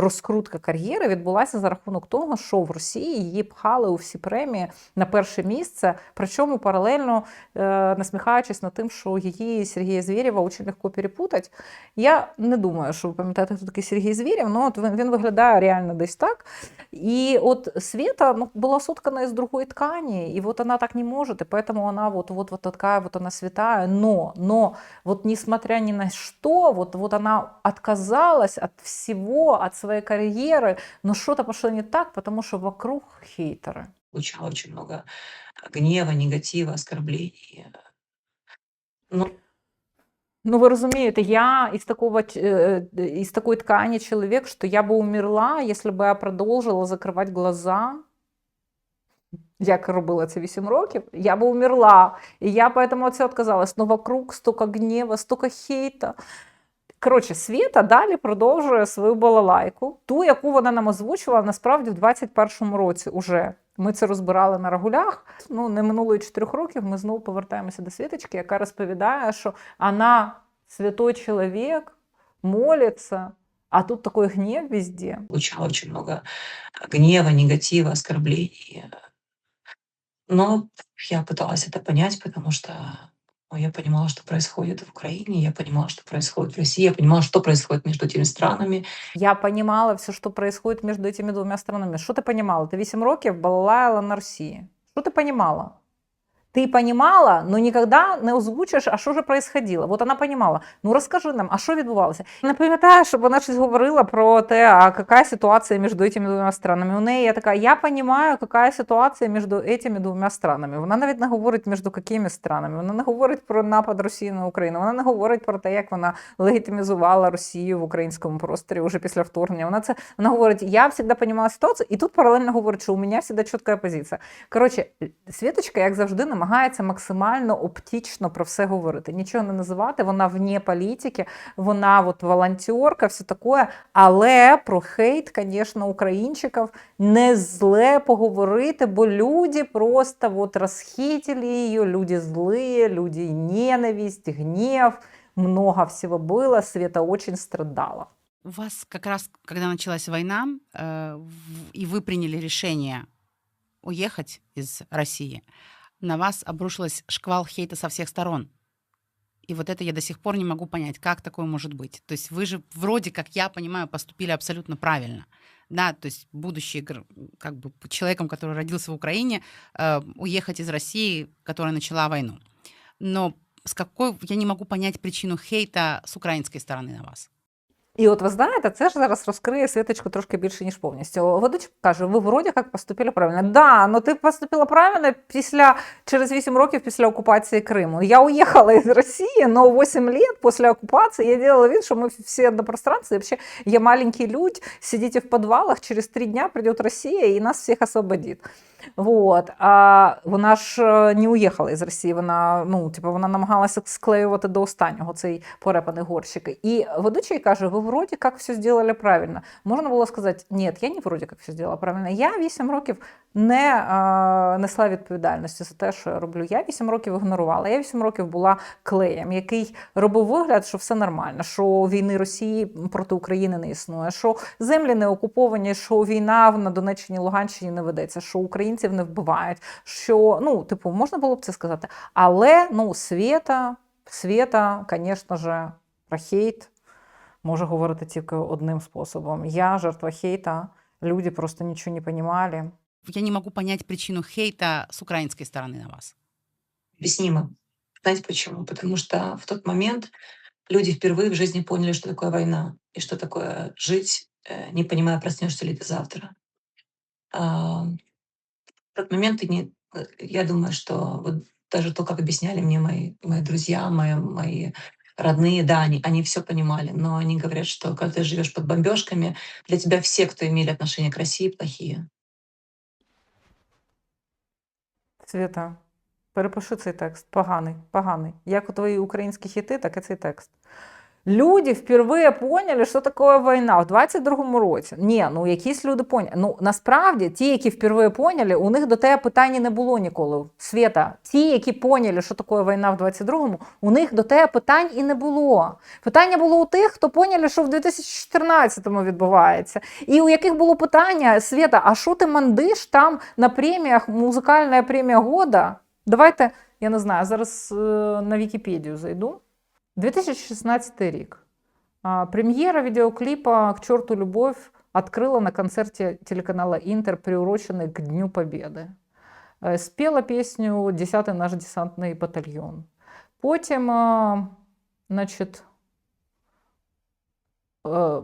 розкрутка кар'єри відбулася за рахунок того, що в Росії її пхали у всі премії на перше місце, причому паралельно е, насміхаючись над тим, що її Сергія Звєрєва дуже легко перепутати. Я не думаю, що ви пам'ятаєте, хто такий Сергій Звєрєв, ну от він, він виглядає реально десь так. И вот Света ну, была соткана из другой ткани, и вот она так не может, и поэтому она вот, вот, вот такая вот она святая, но, но вот несмотря ни на что, вот, вот она отказалась от всего, от своей карьеры, но что-то пошло не так, потому что вокруг хейтеры. Получала очень много гнева, негатива, оскорблений. Ну, Ну, ви розумієте, я із такого ч- е, е, із такої ткани чоловік, що я би умерла, якщо б я продовжила закривати глаза, як робила це 8 років, я би умерла. І я поэтому от цього відказалась. Но вокруг столько гнева, столько хейта. Коротше, Світа далі продовжує свою балалайку, ту, яку вона нам озвучувала насправді в 21-му році уже. Ми це розбирали на рагулях. Ну, не минуло і 4 років. Ми знову повертаємося до Світочки, яка розповідає, що вона святой чоловік, молиться, а тут такий гнів везде. получала очень много гнева, негатива, оскорблений. Но я пыталась это понять, потому что я понимала, что происходит в Украине, я понимала, что происходит в России, я понимала, что происходит между этими странами. Я понимала все, что происходит между этими двумя странами. Що ти понимала? Ти 8 років балалаяла на Росії. Що ти понимала? Ти понимала, но ніколи не озвучиш, а що ж происходило. От вона понимала. Ну розкажи нам, а що відбувалося? Не пам'ятаю, щоб вона щось говорила про те, а яка ситуація між цими двома странами. У неї я така, я понимаю, яка ситуація між цими двома странами. Вона навіть не говорить між якими странами. Вона не говорить про напад Росії на Україну. Вона не говорить про те, як вона легітимізувала Росію в українському просторі вже після вторгнення. Вона це вона говорить: я завжди розуміла ситуацію, і тут паралельно говорить, що у мене завжди чітка позиція. Коротше, Світочка, як завжди, намагається максимально оптично про все говорити. Нічого не називати. Вона вне політики, вона от волонтерка, все таке. Але про хейт, звісно, українчиків не зле поговорити, бо люди просто от розхитили її, люди злі, люди ненависть, гнев. Много всего было, Света очень страдала. У вас как раз, когда началась война, э, в- и вы приняли решение уехать из России, на вас обрушилась шквал хейта со всех сторон. И вот это я до сих пор не могу понять, как такое может быть. То есть вы же вроде, как я понимаю, поступили абсолютно правильно. Да, то есть будущий как бы человеком, который родился в Украине, э, уехать из России, которая начала войну. Но с какой я не могу понять причину хейта с украинской стороны на вас. І от ви знаєте, це ж зараз розкриє світочку трошки більше, ніж повністю. Ведучка каже: ви вроді як поступили правильно. Да, ну ти поступила правильно після через 8 років після окупації Криму. Я уїхала із Росії, но 8 лет після окупації я делала вид, що ми всі однопространці. Вообще, я маленький людь, сидите в підвалах, через 3 дня прийде Росія і нас всіх освободить. Вот. А вона ж е, не уїхала із Росії. Вона, ну, типу, вона намагалася склеювати до останнього цей порепаний горщик. І ведучий каже: ви вроді як все зробили правильно. Можна було сказати, ні, я не вроді як все зробила правильно. Я 8 років не е, несла відповідальності за те, що я роблю. Я 8 років ігнорувала. Я 8 років була клеєм, який робив вигляд, що все нормально, що війни Росії проти України не існує, що землі не окуповані, що війна на Донеччині, Луганщині не ведеться, що українців не вбивають. Що ну, типу, можна було б це сказати. Але ну, Свєта, Свєта, звісно ж, про хейт може говорити тільки одним способом. Я жертва хейта, люди просто нічого не розуміли. Я не могу понять причину хейта с украинской стороны на вас. Объяснимо. Знаете почему? Потому что в тот момент люди впервые в жизни поняли, что такое война и что такое жить, э, не понимая, проснешься ли ты завтра. А, В тот момент ты не, э, я думаю, что вот даже то, как объясняли мне мои, мои друзья, мои, мои родные, да, они, они все понимали, но они говорят, что когда ты живешь под бомбежками, для тебя все, кто имели отношение к России, плохие. Свята, перепиши цей текст. Поганий, поганий. Як у твої українські хіти, так і цей текст. Люди впервые поняли, що таке війна в 22-му році. Ні, ну якісь люди поняли. Ну насправді ті, які впервые поняли, у них до тебе питання не було ніколи. Свята, ті, які поняли, що таке війна в 22-му, у них до тебе питань і не було. Питання було у тих, хто поняли, що в 2014-му відбувається. І у яких було питання, Свята, а що ти мандиш там на преміях, музикальна премія года? Давайте, я не знаю, зараз е, на Вікіпедію зайду. 2016 рік. А, Прем'єра відеокліпа «К черту любов» открыла на концерте телеканала «Интер», приуроченный к Дню Победы. Е, Спела пісню «10-й наш десантний батальйон». Потім, а, значить, е,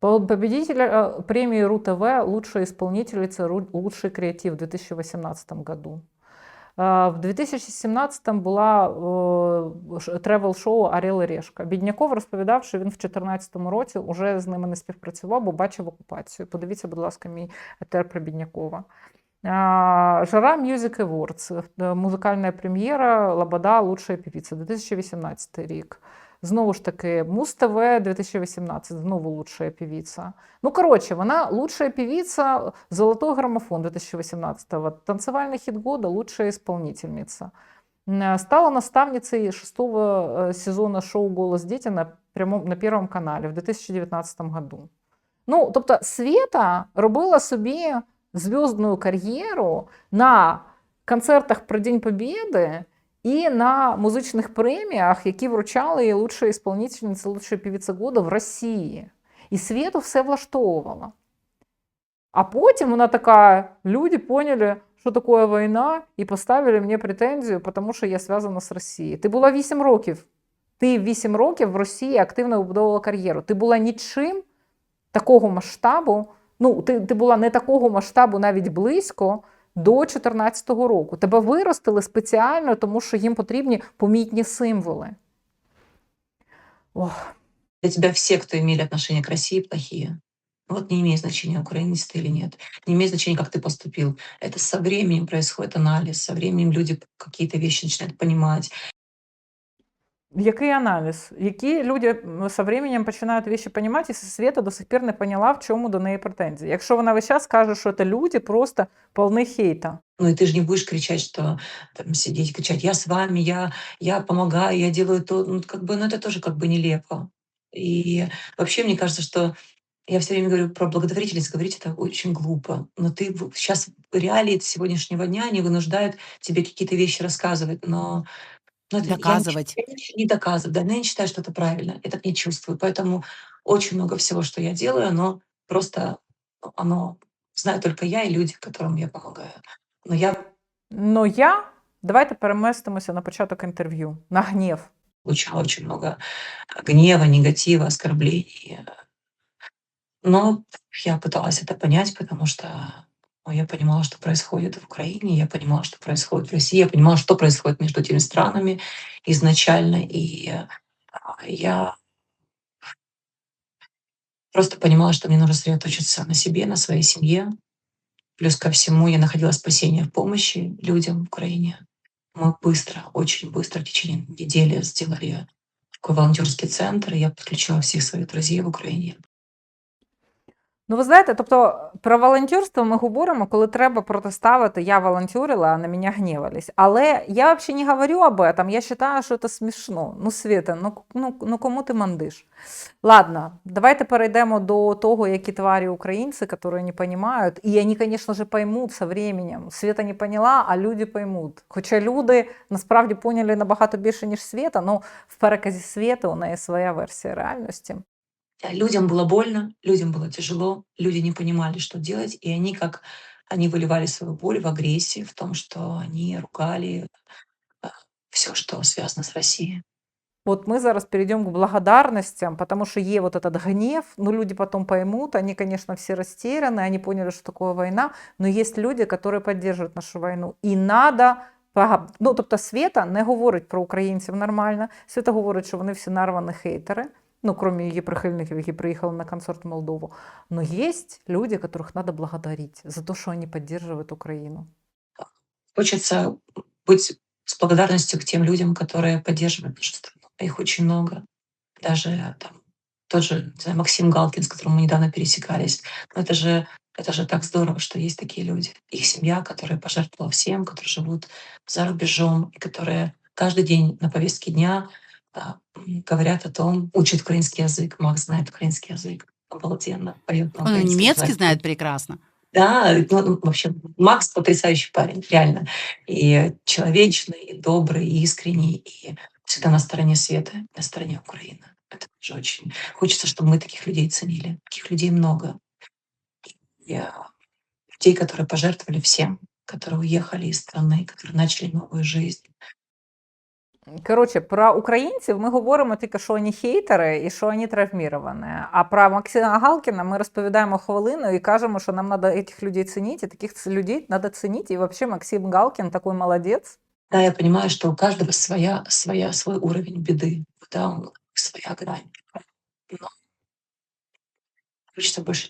по- победитель э, премии РУ-ТВ «Лучшая исполнительница», «Ру- «Лучший креатив» в 2018 году. В 2017 була тревел-шоу Аріл Решка. Бідняков розповідав, що він в 2014 році вже з ними не співпрацював, бо бачив окупацію. Подивіться, будь ласка, мій етер про Біднякова. Жара Music Awards, е, музикальна прем'єра Лабада, Лучшая певіця, 2018 рік. Знову ж таки, Муз ТВ 2018, знову лучшая певица. Ну, коротше, вона лучшая певица, золотой граммофон 2018-го, танцевальный хит года, лучшая исполнительница. Стала наставницей шестого э, сезона шоу «Голос дети» на, прямом, на Первом каналі в 2019 году. Ну, тобто, Света робила собі зв'язну кар'єру на концертах про День Побєди і на музичних преміях, які вручали лучшая исполнительниця, лучшая певица года в Росії. І Свету все влаштовувало. А потім вона така: люди поняли, що таке війна, і поставили мені претензію, тому що я зв'язана з Росією. Ти була 8 років. Ти 8 років в Росії активно вибудовувала кар'єру. Ти була нічим такого масштабу. Ну, ти, ти була не такого масштабу навіть близько до 2014 року. Тебе виростили спеціально, тому що їм потрібні помітні символи. Ох. Для тебя все, кто имели отношение к России, плохие. Вот не имеет значения, украинец ты или нет. Не имеет значения, как ты поступил. Это со временем происходит анализ, со временем люди какие-то вещи начинают понимать. Який аналіз? Які люди м, со временем починають вещи понимать, і Света до сих пір не поняла, в чому до неї претензії. Якщо вона весь час каже, що це люди просто повні хейта. Ну и ты же не будешь кричать, что там сидеть и кричать, я с вами, я, я помогаю, я делаю то. Ну, как бы, ну, это тоже как бы нелепо. И вообще, мне кажется, что я все время говорю про благотворительность, говорить это очень глупо. Но ты сейчас реалии сегодняшнего дня не вынуждают тебе какие-то вещи рассказывать, но ну, это я не Доказывать. я не, не доказывать, да, но я не считаю, что это правильно. Я так не чувствую. Поэтому очень много всего, что я делаю, оно просто, оно знаю только я и люди, которым я помогаю. Но я Ну я давайте переместимося на початок інтерв'ю, на гнів. получала очень много гнева, негатива, оскорблений. Но я пыталась это понять, потому что ну, я понимала, что происходит в Украине, я понимала, что происходит в России, я понимала, что происходит между этими странами изначально. И а, я просто понимала, что мне нужно сосредоточиться на себе, на своей семье. Плюс ко всему я находила спасение в помощи людям в Украине. Мы быстро, очень быстро в течение недели сделали такой волонтерский центр, и я подключила всех своих друзей в Украине. Ну, ви знаєте, тобто про волонтерство ми говоримо, коли треба протиставити я волонтерила, а на мене гнівались. Але я взагалі не говорю об этом. Я вважаю, що це смішно. Ну, Світа, ну, ну, ну кому ти мандиш? Ладно, давайте перейдемо до того, які тварі українці, які не розуміють. І вони, звісно поймуть со временем. Світа не поняла, а люди поймуть. Хоча люди насправді поняли набагато більше, ніж Світа, ну в переказі Світи у неї своя версія реальності. А Людям было больно, людям было тяжело, люди не понимали, что делать, и они как они выливали свою боль в агрессии, в том, что они ругали все, что связано с Россией. Вот мы зараз перейдем к благодарностям, потому что е вот этот гнев, ну люди потом поймут, они, конечно, все растеряны, они поняли, что такое война, но есть люди, которые поддерживают нашу войну. І надо пога- Ну, тобто Света не говорить про українців нормально. Света говорить, що вони всі нарвані хейтери, ну, крім її прихильників, які приїхали на концерт в Молдову. Но есть люди, которых надо благодарить за то, что они поддерживают Украину. Хочется быть с благодарностью к тем людям, которые поддерживают нашу страну. а их очень много. Даже там тот же, не знаю, Максим Галкин, с которым мы недавно пересекались. Но это же, это же так здорово, что есть такие люди. Их семья, которая пожертвовала всем, которые живут за рубежом, и которые каждый день на повестке дня а, м, говорят о том, учат украинский язык. Макс знает украинский язык. Обалденно. Поет на Он немецкий языке. знает прекрасно. Да, ну, ну, вообще Макс потрясающий парень, реально. И человечный, и добрый, и искренний, и всегда на стороне света, на стороне Украины. Это же очень... Хочется, чтобы мы таких людей ценили. Таких людей много. И, а, людей, которые пожертвовали всем, которые уехали из страны, которые начали новую жизнь. Коротше, про українців ми говоримо тільки, що вони хейтери і що вони травміровані. А про Максима Галкіна ми розповідаємо хвилину і кажемо, що нам треба цих людей цінити, таких людей треба цінити. І взагалі Максим Галкін такий молодець. Да, я понимаю, что у каждого своя, своя, свой уровень беды, да, своя грань. Но хочется больше.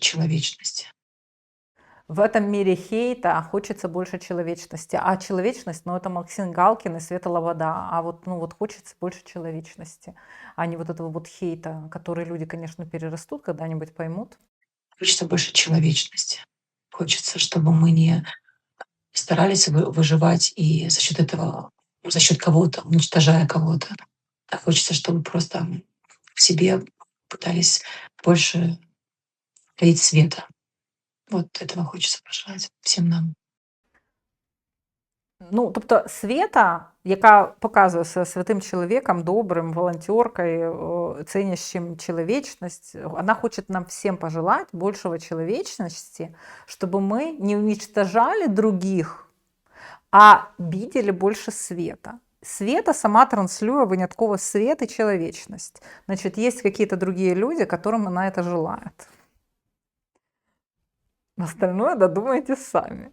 В этом мире хейта хочется больше человечности. А человечность, ну, это Максим Галкин и Света Лобода. А вот, ну, вот хочется больше человечности, а не вот этого вот хейта, который люди, конечно, перерастут, когда-нибудь поймут. Хочется больше человечности. Хочется, чтобы мы не старались вы- выживать и за счет этого, за счет кого-то, уничтожая кого-то. А хочется, чтобы просто в себе пытались больше лить света. Вот этого хочется пожелать всем нам. Ну, тобто Света, яка показує себе святим чоловіком, добрим, волонтеркою, о, ценящим человечность, она хочет нам всем пожелать большего человечности, чтобы мы не уничтожали других, а видели больше света. Света сама транслює винятково свет и человечность. Значит, есть какие-то другие люди, которым она это желает. Остальное додумайте сами.